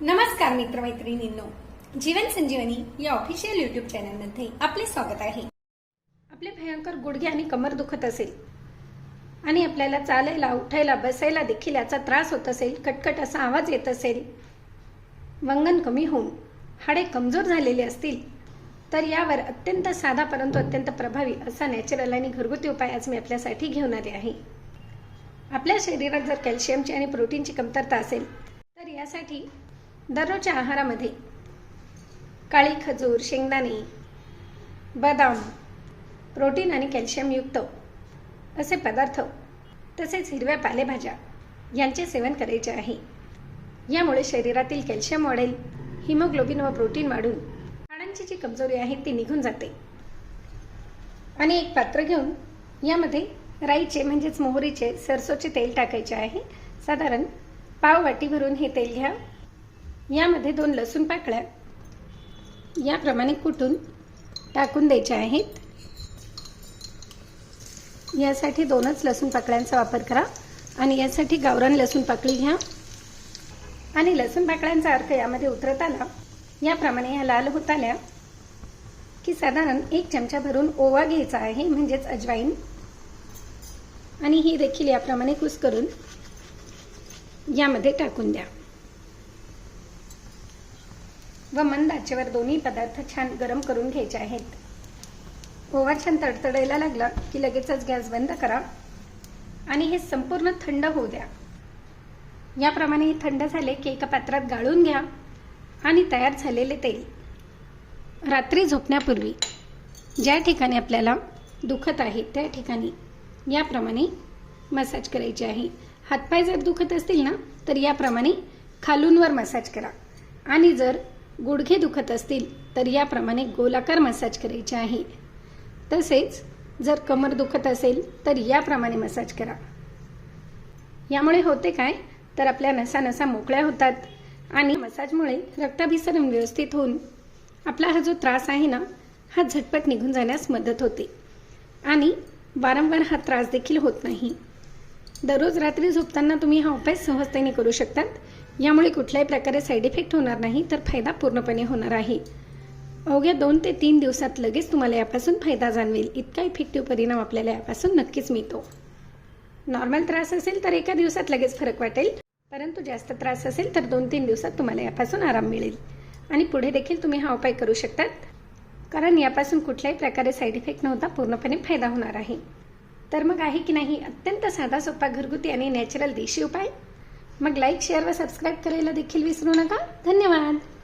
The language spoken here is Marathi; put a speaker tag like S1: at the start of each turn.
S1: नमस्कार मित्रमैत्रिणींनो. जीवन संजीवनी या ऑफिशियल युट्यूब चॅनलमध्ये आपले स्वागत आहे.
S2: आपले भयंकर गुडघे आणि कमर दुखत असेल आणि आपल्याला चालायला उठायला बसायला देखील याचा त्रास होत असेल कटकट असा आवाज येत असेल वंगण कमी होऊन हाडे कमजोर झालेले असतील तर यावर अत्यंत साधा परंतु अत्यंत प्रभावी असा नॅचरल आणि घरगुती उपाय आज मी आपल्यासाठी घेऊन आले आहे. आपल्या शरीरात जर कॅल्शियमची आणि प्रोटीनची कमतरता असेल तर यासाठी दररोजच्या आहारामध्ये काळी खजूर शेंगदाणे बदाम प्रोटीन आणि कॅल्शियमयुक्त असे पदार्थ तसेच हिरव्या पालेभाज्या यांचे सेवन करायचे आहे. यामुळे शरीरातील कॅल्शियम वाढेल हिमोग्लोबिन व प्रोटीन वाढून हाडांची जी कमजोरी आहे ती निघून जाते. आणि एक पात्र घेऊन यामध्ये राईचे म्हणजेच मोहरीचे सरसोचे तेल टाकायचे आहे. साधारण पाव वाटी भरून हे तेल घ्या. यामध्ये दोन लसूण पाकळ्या याप्रमाणे कुटून टाकून द्यायच्या आहेत. यासाठी दोनच लसूण पाकळ्यांचा वापर करा आणि यासाठी गावरान लसूण पाकळी घ्या. आणि लसूण पाकळ्यांचा अर्क यामध्ये उतरत आला. याप्रमाणे ह्या लाल होत आल्या. की साधारण एक चमचा भरून ओवा घ्यायचा आहे म्हणजेच अजवाईन. आणि ही देखील याप्रमाणे कुस करून यामध्ये टाकून द्या. व मंद आचेवर दोन्ही पदार्थ छान गरम करून घ्यायचे आहेत. ओवा छान तडतडायला लागला की लगेचच गॅस बंद करा. आणि हे संपूर्ण थंड होऊ द्या. याप्रमाणे हे थंड झाले की एका पात्रात गाळून घ्या आणि तयार झालेले तेल. रात्री झोपण्यापूर्वी ज्या ठिकाणी आपल्याला दुखत आहे त्या ठिकाणी याप्रमाणे मसाज करायचे आहे. हातपाय जर दुखत असतील ना तर याप्रमाणे खालूनवर मसाज करा. आणि जर गुडघे दुखत असतील तर याप्रमाणे गोलाकार मसाज करायचे आहे. तसेच जर कमर दुखत असेल तर याप्रमाणे मसाज करा. यामुळे होते काय? तर आपल्या नसा नसा मोकळ्या होतात आणि मसाजमुळे रक्ताभिसरण व्यवस्थित होऊन आपला हा जो त्रास आहे ना हा झटपट निघून जाण्यास मदत होते. आणि वारंवार हा त्रास देखील होत नाही. दररोज रात्री झोपताना तुम्ही हा उपाय सहजतेने करू शकतात. यामुळे कुठल्याही प्रकारे साईड इफेक्ट होणार नाही तर फायदा पूर्णपणे होणार आहे. अवघ्या दोन ते तीन दिवसात लगेच तुम्हाला यापासून फायदा जाणवेल. इतका इफेक्टिव्ह परिणाम आपल्याला यापासून नक्कीच मिळतो. नॉर्मल त्रास असेल तर एका दिवसात लगेच फरक वाटेल. परंतु जास्त त्रास असेल तर दोन तीन दिवसात तुम्हाला यापासून आराम मिळेल. आणि पुढे देखील तुम्ही हा उपाय करू शकतात. कारण यापासून कुठल्याही प्रकारे साईड इफेक्ट नव्हता पूर्णपणे फायदा होणार आहे. तर मग आहे की नाही? अत्यंत साधा सोपा घरगुती आणि नॅचरल देशी उपाय. मग लाईक शेअर व सबस्क्राईब करायला देखील विसरू नका. धन्यवाद.